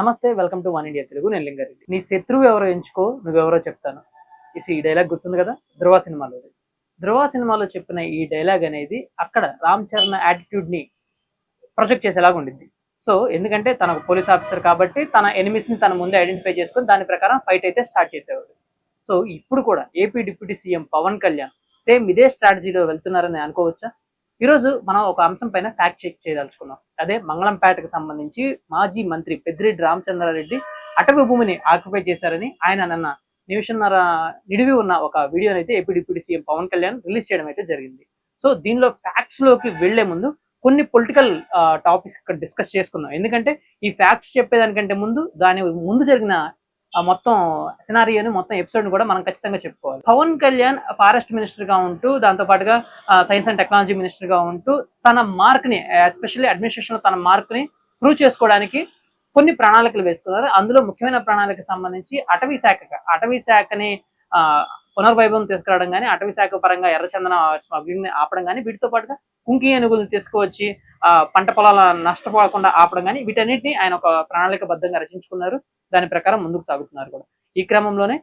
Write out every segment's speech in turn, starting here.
నమస్తే welcome to one India Telugu. నేను లింగారెడ్డి. నీ శత్రువు ఎవరో ఎంచుకో నువ్వెవరో చెప్తాను. ఈ డైలాగ్ గుర్తుంది కదా? ధృవ సినిమాలో ధృవ సినిమాలో చెప్పిన ఈ డైలాగ్ అనేది అక్కడ రామ్ చరణ్ యాటిట్యూడ్ని ప్రొజెక్ట్ చేసేలాగా ఉండింది సో ఎందుకంటే తన పోలీస్ ఆఫీసర్ కాబట్టి తన ఎనిమిస్ని తన ముందే ఐడెంటిఫై చేసుకొని దాని ప్రకారం ఫైట్ అయితే స్టార్ట్ చేసేవాడు. సో ఇప్పుడు కూడా AP deputy CM Pawan Kalyan same ఇదే స్ట్రాటజీలో వెళ్తున్నారని అనుకోవచ్చా? ఈరోజు మనం ఒక అంశం పైన ఫ్యాక్ట్ చెక్ చేయదలుచుకున్నాం. అదే మంగళంపేటకు సంబంధించి మాజీ మంత్రి పెద్దిరెడ్డి రామచంద్రారెడ్డి అటవీ భూమిని ఆక్యుపై చేశారని ఆయన నిన్న నిమిషన్నర నిడివి ఉన్న ఒక వీడియోని అయితే AP deputy CM Pawan Kalyan release చేయడం అయితే జరిగింది. సో దీనిలో ఫ్యాక్ట్స్లోకి వెళ్ళే ముందు కొన్ని పొలిటికల్ టాపిక్స్ ఇక్కడ డిస్కస్ చేసుకుందాం. ఎందుకంటే ఈ ఫ్యాక్ట్స్ చెప్పేదానికంటే ముందు దాని ముందు జరిగిన మొత్తం సినారియోని మొత్తం ఎపిసోడ్ కూడా మనం ఖచ్చితంగా చెప్పుకోవాలి. పవన్ కళ్యాణ్ ఫారెస్ట్ మినిస్టర్గా ఉంటూ దాంతో పాటుగా సైన్స్ అండ్ టెక్నాలజీ మినిస్టర్గా ఉంటూ తన మార్క్ని ఎస్పెషల్లీ అడ్మినిస్ట్రేషన్లో తన మార్క్ని ప్రూవ్ చేసుకోవడానికి కొన్ని ప్రణాళికలు వేసుకున్నారు. అందులో ముఖ్యమైన ప్రణాళిక సంబంధించి అటవీ శాఖ అటవీ శాఖని ఆ పునర్వైభవం తీసుకురావడం కానీ అటవీ శాఖ పరంగా ఎర్రచందన స్మగ్లింగ్ని ఆపడం కానీ వీటితో పాటుగా కుంకి ఏనుగులు తీసుకువచ్చి ఆ పంట పొలాల నష్టపోకుండా ఆపడం కానీ వీటన్నిటిని ఆయన ఒక ప్రణాళికబద్ధంగా రచించుకున్నారు. దాని ప్రకారం ముందుకు సాగుతున్నారు కూడా. ఈ క్రమంలోనే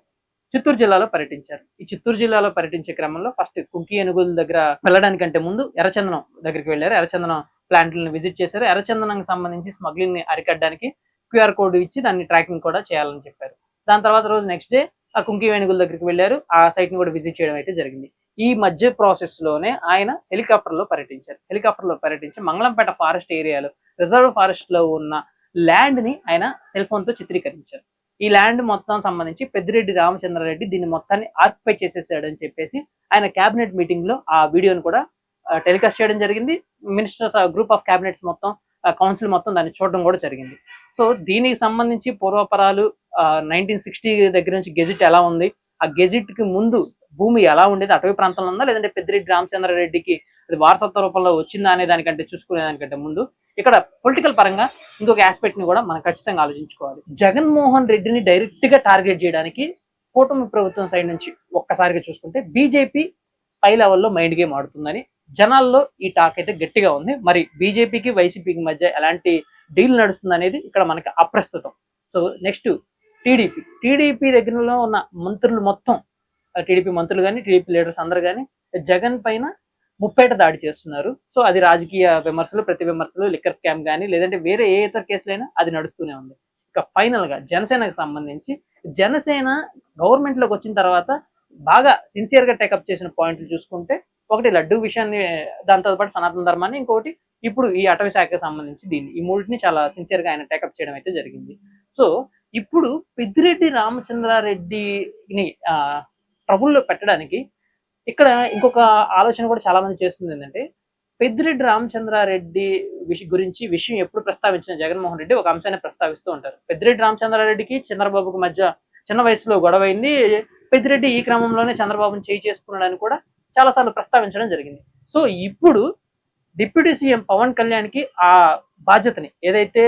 చిత్తూరు జిల్లాలో పర్యటించారు. ఈ చిత్తూరు జిల్లాలో పర్యటించే క్రమంలో ఫస్ట్ కుంకి ఏనుగుల దగ్గర వెళ్ళడానికంటే ముందు ఎర్రచందనం దగ్గరికి వెళ్ళారు. ఎర్రచందనం ప్లాంట్లను విజిట్ చేశారు. ఎర్రచందనంకి సంబంధించి స్మగ్లింగ్ని అరికట్టడానికి క్యూఆర్ కోడ్ ఇచ్చి దాన్ని ట్రాకింగ్ కూడా చేయాలని చెప్పారు. దాని తర్వాత రోజు నెక్స్ట్ డే ఆ కుంకి వేణుగుల దగ్గరికి వెళ్ళారు. ఆ సైట్ని కూడా విజిట్ చేయడం అయితే జరిగింది. ఈ మధ్య ప్రాసెస్లోనే ఆయన హెలికాప్టర్లో పర్యటించారు. హెలికాప్టర్లో పర్యటించి మంగళంపేట ఫారెస్ట్ ఏరియాలో రిజర్వ్ ఫారెస్ట్లో ఉన్న ల్యాండ్ని ఆయన సెల్ ఫోన్తో చిత్రీకరించారు. ఈ ల్యాండ్ మొత్తం సంబంధించి పెద్దిరెడ్డి రామచంద్రారెడ్డి దీన్ని మొత్తాన్ని ఆక్యుపై చేసేసాడు అని చెప్పేసి ఆయన కేబినెట్ మీటింగ్లో ఆ వీడియోని కూడా టెలికాస్ట్ చేయడం జరిగింది. మినిస్టర్స్ గ్రూప్ ఆఫ్ క్యాబినెట్స్ మొత్తం కౌన్సిల్ మొత్తం దాన్ని చూడడం కూడా జరిగింది. సో దీనికి సంబంధించి పూర్వపరాలు నైన్టీన్ సిక్స్టీ దగ్గర నుంచి గెజిట్ ఎలా ఉంది? ఆ గెజిట్కి ముందు భూమి ఎలా ఉండేది? అటవీ ప్రాంతంలో ఉందా? లేదంటే పెద్దిరెడ్డి రామచంద్రారెడ్డికి అది వారసత్వ రూపంలో వచ్చిందా అనే దానికంటే చూసుకునే దానికంటే ముందు ఇక్కడ పొలిటికల్ పరంగా ఇంకొక ఆస్పెక్ట్ని కూడా మనం ఖచ్చితంగా ఆలోచించుకోవాలి. జగన్మోహన్ రెడ్డిని డైరెక్ట్గా టార్గెట్ చేయడానికి కూటమి ప్రభుత్వం సైడ్ నుంచి ఒక్కసారిగా చూసుకుంటే బీజేపీ పై లెవెల్లో మైండ్ గేమ్ ఆడుతుందని జనాల్లో ఈ టాక్ అయితే గట్టిగా ఉంది. మరి బీజేపీకి వైసీపీకి మధ్య ఎలాంటి డీల్ నడుస్తుంది అనేది ఇక్కడ మనకి అప్రస్తుతం. సో నెక్స్ట్ టీడీపీ టీడీపీ దగ్గరలో ఉన్న మంత్రులు మొత్తం టీడీపీ మంత్రులు కానీ టీడీపీ లీడర్స్ అందరు కానీ జగన్ పైన ముప్పేట దాడి చేస్తున్నారు. సో అది రాజకీయ విమర్శలు ప్రతి విమర్శలు లిక్కర్ స్కామ్ కానీ లేదంటే వేరే ఏ ఇతర కేసులైనా అది నడుస్తూనే ఉంది. ఇక ఫైనల్గా జనసేనకు సంబంధించి జనసేన గవర్నమెంట్లోకి వచ్చిన తర్వాత బాగా సిన్సియర్గా టేకప్ చేసిన పాయింట్లు చూసుకుంటే ఒకటి లడ్డు విషయాన్ని దాంతో పాటు సనాతన ధర్మాన్ని ఇంకొకటి ఇప్పుడు ఈ అటవీ శాఖకు సంబంధించి దీన్ని ఈ మూడింటిని చాలా సిన్సియర్గా ఆయన టేకప్ చేయడం అయితే జరిగింది. సో ఇప్పుడు పెద్దిరెడ్డి రామచంద్రారెడ్డిని ట్రబుల్లో పెట్టడానికి ఇక్కడ ఇంకొక ఆలోచన కూడా చాలా మంది చేస్తుంది ఏంటంటే పెద్దిరెడ్డి రామచంద్రారెడ్డి విష గురించి విషయం ఎప్పుడు ప్రస్తావించిన జగన్మోహన్ రెడ్డి ఒక అంశాన్ని ప్రస్తావిస్తూ ఉంటారు. పెద్దిరెడ్డి రామచంద్రారెడ్డికి చంద్రబాబుకి మధ్య చిన్న వయసులో గొడవ అయింది పెద్దిరెడ్డి ఈ క్రమంలోనే చంద్రబాబుని చేయి చేసుకున్నాడని కూడా చాలాసార్లు ప్రస్తావించడం జరిగింది. సో ఇప్పుడు డిప్యూటీ సీఎం పవన్ కళ్యాణ్కి ఆ బాధ్యతని ఏదైతే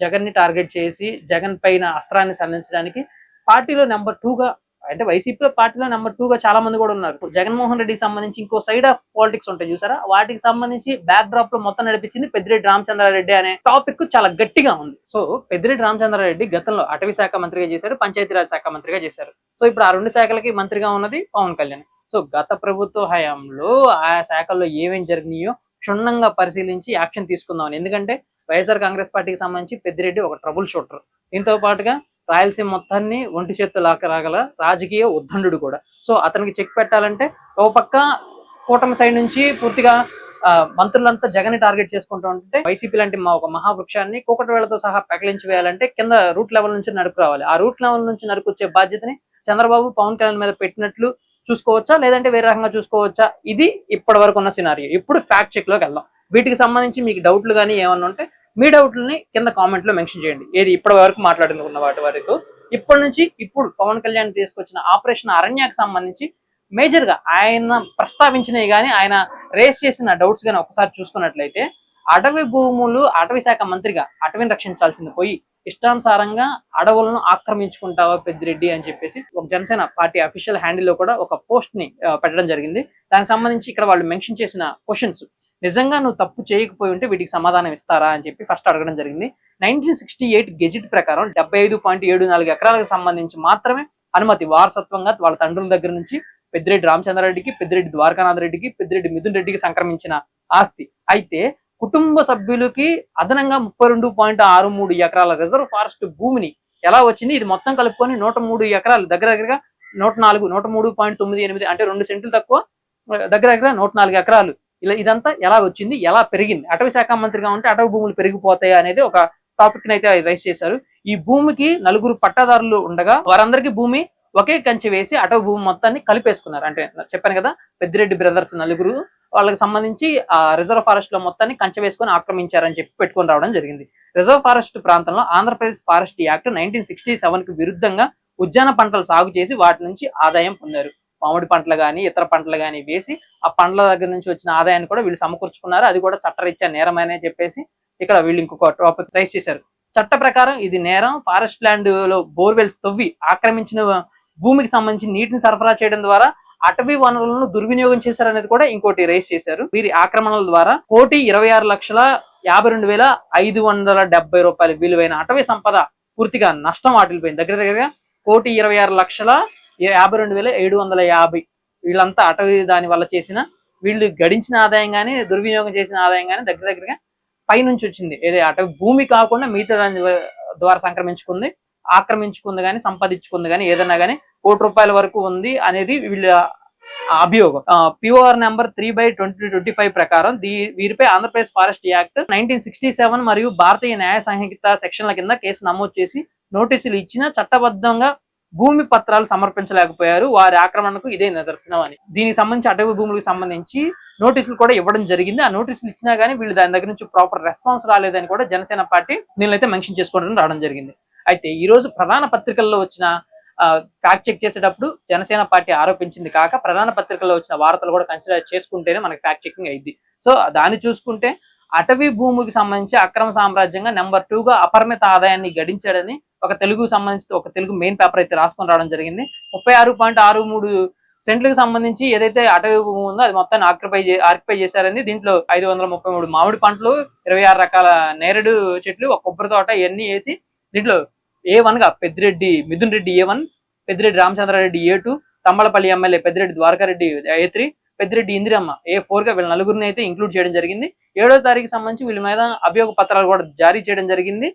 జగన్ని టార్గెట్ చేసి జగన్ పైన అస్త్రాన్ని సంధించడానికి పార్టీలో నెంబర్ టూగా అంటే వైసీపీ పార్టీలో నెంబర్ టూగా చాలా మంది కూడా ఉన్నారు. జగన్మోహన్ రెడ్డికి సంబంధించి ఇంకో సైడ్ ఆఫ్ పాలిటిక్స్ ఉంటాయి చూసారా? వాటికి సంబంధించి బ్యాక్ డ్రాప్లో మొత్తం నడిపించింది పెద్దిరెడ్డి రామచంద్రారెడ్డి అనే టాపిక్ చాలా గట్టిగా ఉంది. సో పెద్దిరెడ్డి రామచంద్రారెడ్డి గతంలో అటవీ శాఖ మంత్రిగా చేశారు పంచాయతీరాజ్ శాఖ మంత్రిగా చేశారు. సో ఇప్పుడు ఆ రెండు శాఖలకి మంత్రిగా ఉన్నది పవన్ కళ్యాణ్. సో గత ప్రభుత్వ హయాంలో ఆ శాఖల్లో ఏమేమి జరిగినాయో క్షుణ్ణంగా పరిశీలించి యాక్షన్ తీసుకుందామని. ఎందుకంటే వైఎస్ఆర్ కాంగ్రెస్ పార్టీకి సంబంధించి పెద్దిరెడ్డి ఒక ట్రబుల్ షూటర్ దీంతో పాటుగా రాయలసీమ మొత్తాన్ని ఒంటి చేత్తు లాకరాగల రాజకీయ ఉద్దండు కూడా. సో అతనికి చెక్ పెట్టాలంటే ఒక పక్క కూటమి సైడ్ నుంచి పూర్తిగా మంత్రులంతా జగన్ టార్గెట్ చేసుకుంటూ ఉంటే వైసీపీ లాంటి మా ఒక మహావృక్షాన్ని కూకటి వేళతో సహా పెకలించి వేయాలంటే కింద రూట్ లెవెల్ నుంచి నడుపు రావాలి. ఆ రూట్ లెవెల్ నుంచి నడుకొచ్చే బాధ్యతని చంద్రబాబు పవన్ కళ్యాణ్ మీద పెట్టినట్లు చూసుకోవచ్చా? లేదంటే వేరే రకంగా చూసుకోవచ్చా? ఇది ఇప్పటి వరకు ఉన్న సినారియో ఇప్పుడు ఫ్యాక్ట్ చెక్లోకి వెళ్దాం. వీటికి సంబంధించి మీకు డౌట్లు కానీ ఏమన్నా ఉంటే మీ డౌట్లని కింద కామెంట్లో మెన్షన్ చేయండి. ఏది ఇప్పటి వరకు మాట్లాడుకున్న వాటి వరకు. ఇప్పటి నుంచి ఇప్పుడు పవన్ కళ్యాణ్ తీసుకొచ్చిన ఆపరేషన్ అరణ్యాకి సంబంధించి మేజర్గా ఆయన ప్రస్తావించినవి కానీ ఆయన రేస్ చేసిన డౌట్స్ కానీ ఒకసారి చూసుకున్నట్లయితే అటవీ భూములు అటవీ శాఖ మంత్రిగా అటవీని రక్షించాల్సింది పోయి ఇష్టానుసారంగా అడవులను ఆక్రమించుకుంటావా పెద్దిరెడ్డి అని చెప్పేసి ఒక జనసేన పార్టీ అఫీషియల్ హ్యాండిల్లో కూడా ఒక పోస్ట్ని పెట్టడం జరిగింది. దానికి సంబంధించి ఇక్కడ వాళ్ళు మెన్షన్ చేసిన క్వశ్చన్స్ నిజంగా నువ్వు తప్పు చేయకపోయి ఉంటే వీటికి సమాధానం ఇస్తారా అని చెప్పి ఫస్ట్ అడగడం జరిగింది. నైన్టీన్ సిక్స్టీ ఎయిట్ గెజిట్ ప్రకారం డెబ్బై ఐదు పాయింట్ ఏడు నాలుగు ఎకరాలకు సంబంధించి మాత్రమే అనుమతి. వారసత్వంగా వాళ్ళ తండ్రుల దగ్గర నుంచి పెద్దిరెడ్డి రామచంద్రారెడ్డికి పెద్దిరెడ్డి ద్వారకానాథ్ రెడ్డికి పెద్దిరెడ్డి మిథున్ రెడ్డికి సంక్రమించిన ఆస్తి. అయితే కుటుంబ సభ్యులకి అదనంగా ముప్పై రెండు పాయింట్ ఆరు మూడు ఎకరాల రిజర్వ్ ఫారెస్ట్ భూమిని ఎలా వచ్చింది? ఇది మొత్తం కలుపుకొని నూట మూడు ఎకరాలు దగ్గర దగ్గరగా నూట నాలుగు నూట మూడు పాయింట్ తొమ్మిది ఎనిమిది అంటే రెండు సెంట్లు తక్కువ దగ్గర దగ్గర నూట నాలుగు ఎకరాలు. ఇలా ఇదంతా ఎలా వచ్చింది? ఎలా పెరిగింది? అటవీ శాఖ మంత్రిగా ఉంటే అటవీ భూములు పెరిగిపోతాయి అనేది ఒక టాపిక్ అయితే రైస్ చేశారు. ఈ భూమికి నలుగురు పట్టాదారులు ఉండగా వారందరికీ భూమి ఒకే కంచె వేసి అటవీ భూమి మొత్తాన్ని కలిపేసుకున్నారు. అంటే చెప్పాను కదా పెద్దిరెడ్డి బ్రదర్స్ నలుగురు వాళ్ళకి సంబంధించి ఆ రిజర్వ్ ఫారెస్ట్లో మొత్తాన్ని కంచె వేసుకొని ఆక్రమించారని చెప్పి పెట్టుకొని రావడం జరిగింది. రిజర్వ్ ఫారెస్ట్ ప్రాంతంలో Andhra Pradesh forest act nineteen sixty సెవెన్కి విరుద్ధంగా ఉద్యాన పంటలు సాగు చేసి వాటి నుంచి ఆదాయం పొందారు. మామిడి పంటలు కానీ ఇతర పంటలు కానీ వేసి ఆ పండ్ల దగ్గర నుంచి వచ్చిన ఆదాయాన్ని కూడా వీళ్ళు సమకూర్చుకున్నారు. అది కూడా చట్టరీత్యా నేరమనే చెప్పేసి ఇక్కడ వీళ్ళు ఇంకొక టాపిక్ రైస్ చేశారు. చట్ట ప్రకారం ఇది నేరం ఫారెస్ట్ ల్యాండ్లో బోర్వెల్స్ తవ్వి ఆక్రమించిన భూమికి సంబంధించి నీటిని సరఫరా చేయడం ద్వారా అటవీ వనరులను దుర్వినియోగం చేశారనేది కూడా ఇంకోటి రేస్ చేశారు. వీరి ఆక్రమణల ద్వారా కోటి ఇరవై ఆరు లక్షల యాభై రెండు వేల ఐదు వందల డెబ్బై రూపాయల విలువైన అటవీ సంపద పూర్తిగా నష్టం వాటిల్పోయింది దగ్గర దగ్గరగా కోటి ఇరవై ఆరు లక్షల యాభై రెండు వేల ఏడు వందల యాభై వీళ్ళంతా అటవీ దాని వల్ల చేసిన వీళ్ళు గడించిన ఆదాయం కానీ దుర్వినియోగం చేసిన ఆదాయం కానీ దగ్గర దగ్గరగా పైనుంచి వచ్చింది. ఏదే అటవీ భూమి కాకుండా మిగతా దాని ద్వారా సంక్రమించుకుంది ఆక్రమించుకుంది కానీ సంపాదించుకుంది కానీ ఏదైనా కానీ కోటి రూపాయల వరకు ఉంది అనేది వీళ్ళ అభియోగం. POR number three by twenty twenty five ప్రకారం దీ వీరిపై Andhra Pradesh forest act nineteen sixty seven మరియు భారతీయ న్యాయ సంహిత సెక్షన్ల కింద కేసు నమోదు చేసి నోటీసులు ఇచ్చిన చట్టబద్ధంగా భూమి పత్రాలు సమర్పించలేకపోయారు. వారి ఆక్రమణకు ఇదే నిదర్శనం అని. దీనికి సంబంధించి అటవీ భూములకు సంబంధించి నోటీసులు కూడా ఇవ్వడం జరిగింది. ఆ నోటీసులు ఇచ్చినా గానీ వీళ్ళు దాని దగ్గర నుంచి ప్రాపర్ రెస్పాన్స్ రాలేదని కూడా జనసేన పార్టీ దీనిలో మెన్షన్ చేసుకోవడం రావడం జరిగింది. అయితే ఈ రోజు ప్రధాన పత్రికల్లో వచ్చిన ఫ్యాక్ట్ చెక్ చేసేటప్పుడు జనసేన పార్టీ ఆరోపించింది కాక ప్రధాన పత్రికల్లో వచ్చిన వార్తలు కూడా కన్సిడర్ చేసుకుంటేనే మనకి ఫ్యాక్ట్ చెకింగ్ అయింది సో దాన్ని చూసుకుంటే అటవీ భూమికి సంబంధించి అక్రమ సామ్రాజ్యంగా నెంబర్ టూ గా అపరిమిత ఆదాయాన్ని గడించాడని ఒక తెలుగు సంబంధించి ఒక తెలుగు మెయిన్ పేపర్ అయితే రాసుకొని రావడం జరిగింది. ముప్పై ఆరు పాయింట్ ఆరు మూడు సెంట్లకు సంబంధించి ఏదైతే అటవీ భూమి ఉందో అది మొత్తాన్ని ఆక్యుపై ఆక్యుపై చేశారని దీంట్లో ఐదు వందల ముప్పై మూడు మామిడి పంటలు ఇరవై ఆరు రకాల నేరేడు చెట్లు ఒక కొబ్బరి తోట ఇవన్నీ వేసి దీంట్లో ఏ వన్గా Peddireddy Mithun Reddy A one Peddireddy Ramachandrareddy A two Thammalapalli MLA Peddireddy Dwarakareddy A three Peddireddy Indiramma A ఫోర్గా వీళ్ళ నలుగురిని అయితే ఇంక్లూడ్ చేయడం జరిగింది. ఏడో తారీఖు సంబంధించి వీళ్ళ మీద అభియోగ పత్రాలు కూడా జారీ చేయడం జరిగింది.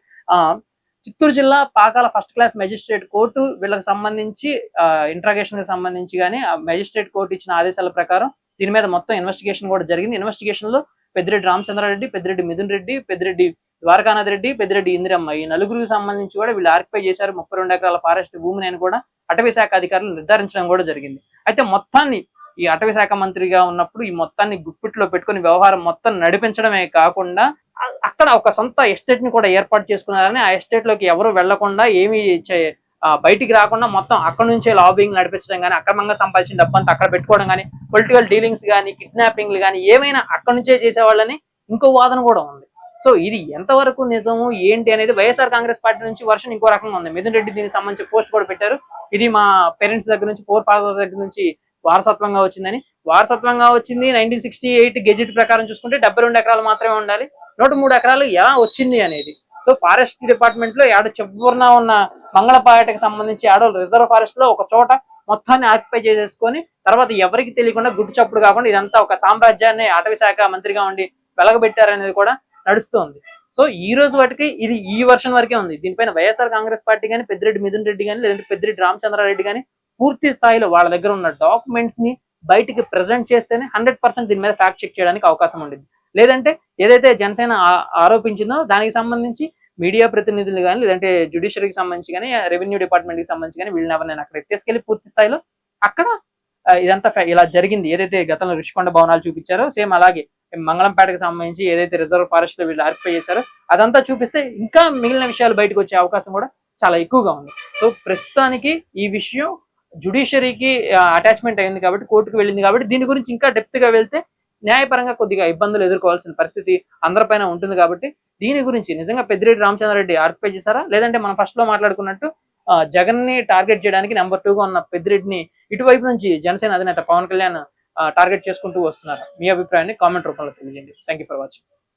చిత్తూరు జిల్లా Pakala first class magistrate court వీళ్ళకి సంబంధించి ఇంట్రాగేషన్కి సంబంధించి కానీ మెజిస్ట్రేట్ కోర్టు ఇచ్చిన ఆదేశాల ప్రకారం దీని మీద మొత్తం ఇన్వెస్టిగేషన్ కూడా జరిగింది. ఇన్వెస్టిగేషన్లో పెద్దిరెడ్డి రామచంద్రారెడ్డి పెద్దిరెడ్డి మిథున్ రెడ్డి పెద్దిరెడ్డి ద్వారకానాథ్ రెడ్డి పెద్దిరెడ్డి ఇందిరమ్మ. ఈ నలుగురికి సంబంధించి కూడా వీళ్ళు ఆర్కిపై చేశారు. ముప్పై రెండు ఎకరాల ఫారెస్ట్ భూమిని అని కూడా అటవీ శాఖ అధికారులు నిర్ధారించడం కూడా జరిగింది. అయితే మొత్తాన్ని ఈ అటవీ శాఖ మంత్రిగా ఉన్నప్పుడు ఈ మొత్తాన్ని గుప్పిట్లో పెట్టుకుని వ్యవహారం మొత్తం నడిపించడమే కాకుండా అక్కడ ఒక సొంత ఎస్టేట్ని కూడా ఏర్పాటు చేసుకున్నారని ఆ ఎస్టేట్లోకి ఎవరు వెళ్ళకుండా ఏమి బయటికి రాకుండా మొత్తం అక్కడ నుంచే లాబింగ్ నడిపించడం కానీ అక్రమంగా సంపాదించిన డబ్బంతా అక్కడ పెట్టుకోవడం కానీ పొలిటికల్ డీలింగ్స్ కానీ కిడ్నాపింగ్లు కానీ ఏమైనా అక్కడ నుంచే చేసేవాళ్ళని ఇంకో వాదన కూడా ఉంది. సో ఇది ఎంతవరకు నిజము ఏంటి అనేది వైఎస్ఆర్ కాంగ్రెస్ పార్టీ నుంచి వర్షన్ ఇంకో రకంగా ఉంది. మిథున్ రెడ్డి దీనికి సంబంధించి పోస్ట్ కూడా పెట్టారు. ఇది మా పేరెంట్స్ దగ్గర నుంచి ఫోర్ ఫాదర్ దగ్గర నుంచి వారసత్వంగా వచ్చిందని వారసత్వంగా వచ్చింది నైన్టీన్ సిక్స్టీ ఎయిట్ గెజిట్ ప్రకారం చూసుకుంటే డెబ్బై రెండు ఎకరాలు మాత్రమే ఉండాలి. నూట మూడు ఎకరాలు ఎలా వచ్చింది అనేది. సో ఫారెస్ట్ డిపార్ట్మెంట్లో ఏడ చివరిన ఉన్న మంగళపాయటకు సంబంధించి ఆడ రిజర్వ్ ఫారెస్ట్లో ఒక చోట మొత్తాన్ని ఆక్యుపై చేసేసుకొని తర్వాత ఎవరికి తెలియకుండా గుడ్డు చప్పుడు కాకుండా ఇదంతా ఒక సామ్రాజ్యాన్ని అటవీ శాఖ మంత్రిగా ఉండి వెలగబెట్టారనేది కూడా నడుస్తుంది. సో ఈ రోజు వాటికి ఇది ఈ వర్షన్ వరకే ఉంది. దీనిపైన వైఎస్ఆర్ కాంగ్రెస్ పార్టీ కానీ పెద్దిరెడ్డి మిథున్ రెడ్డి కానీ లేదంటే పెద్దిరెడ్డి రామచంద్రారెడ్డి కానీ పూర్తి స్థాయిలో వాళ్ళ దగ్గర ఉన్న డాక్యుమెంట్స్ని బయటికి ప్రజెంట్ చేస్తేనే హండ్రెడ్ పర్సెంట్ దీని మీద ఫ్యాక్ట్ చెక్ చేయడానికి అవకాశం ఉండేది లేదంటే ఏదైతే జనసేన ఆరోపించిందో దానికి సంబంధించి మీడియా ప్రతినిధులు కానీ లేదంటే జ్యుడిషియరీకి సంబంధించి కానీ రెవెన్యూ డిపార్ట్మెంట్కి సంబంధించి కానీ వీళ్ళని ఎవరైనా అక్కడ తీసుకెళ్ళి పూర్తి స్థాయిలో అక్కడ ఇదంతా ఇలా జరిగింది. ఏదైతే గతంలో రుషికొండ భవనాలు చూపించారో సేమ్ అలాగే మంగళంపేటకు సంబంధించి ఏదైతే రిజర్వ్ ఫారెస్ట్లో వీళ్ళు ఆర్పై చేశారో అదంతా చూపిస్తే ఇంకా మిగిలిన విషయాలు బయటకు వచ్చే అవకాశం కూడా చాలా ఎక్కువగా ఉంది. సో ప్రస్తుతానికి ఈ విషయం జుడిషియరీకి అటాచ్మెంట్ అయింది కాబట్టి కోర్టుకు వెళ్ళింది కాబట్టి దీని గురించి ఇంకా డెప్త్గా వెళ్తే న్యాయపరంగా కొద్దిగా ఇబ్బందులు ఎదుర్కోవాల్సిన పరిస్థితి అందరిపైన ఉంటుంది కాబట్టి దీని గురించి నిజంగా పెద్దిరెడ్డి రామచంద్రారెడ్డి ఆర్పై చేశారా? లేదంటే మనం ఫస్ట్లో మాట్లాడుకున్నట్టు జగన్ని టార్గెట్ చేయడానికి నెంబర్ టూగా ఉన్న పెద్దిరెడ్డిని ఇటువైపు నుంచి జనసేన అధినేత పవన్ కళ్యాణ్ టార్గెట్ చేసుకుంటూ వస్తున్నారు. మీ అభిప్రాయాన్ని కామెంట్ రూపంలో తెలియజేయండి. Thank you for watching